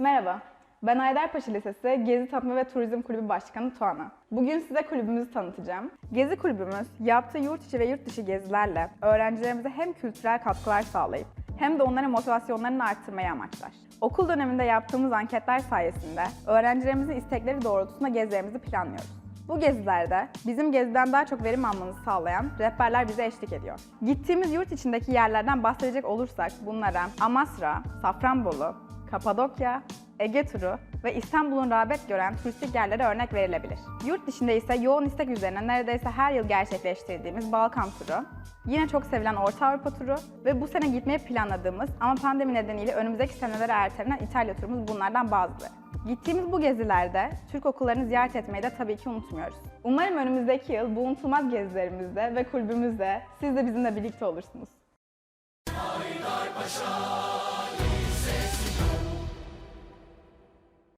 Merhaba, ben Haydarpaşa Lisesi Gezi Tatma ve Turizm Kulübü Başkanı Tuana. Bugün size kulübümüzü tanıtacağım. Gezi kulübümüz yaptığı yurt içi ve yurt dışı gezilerle öğrencilerimize hem kültürel katkılar sağlayıp hem de onların motivasyonlarını arttırmayı amaçlar. Okul döneminde yaptığımız anketler sayesinde öğrencilerimizin istekleri doğrultusunda gezilerimizi planlıyoruz. Bu gezilerde bizim geziden daha çok verim almanızı sağlayan rehberler bize eşlik ediyor. Gittiğimiz yurt içindeki yerlerden bahsedecek olursak bunlara Amasra, Safranbolu, Kapadokya, Ege turu ve İstanbul'un rağbet gören turistik yerlere örnek verilebilir. Yurt dışında ise yoğun istek üzerine neredeyse her yıl gerçekleştirdiğimiz Balkan turu, yine çok sevilen Orta Avrupa turu ve bu sene gitmeyi planladığımız ama pandemi nedeniyle önümüzdeki senelere ertelenen İtalya turumuz bunlardan bazıları. Gittiğimiz bu gezilerde Türk okullarını ziyaret etmeyi de tabii ki unutmuyoruz. Umarım önümüzdeki yıl bu unutulmaz gezilerimizde ve kulübümüzde siz de bizimle birlikte olursunuz. Paşa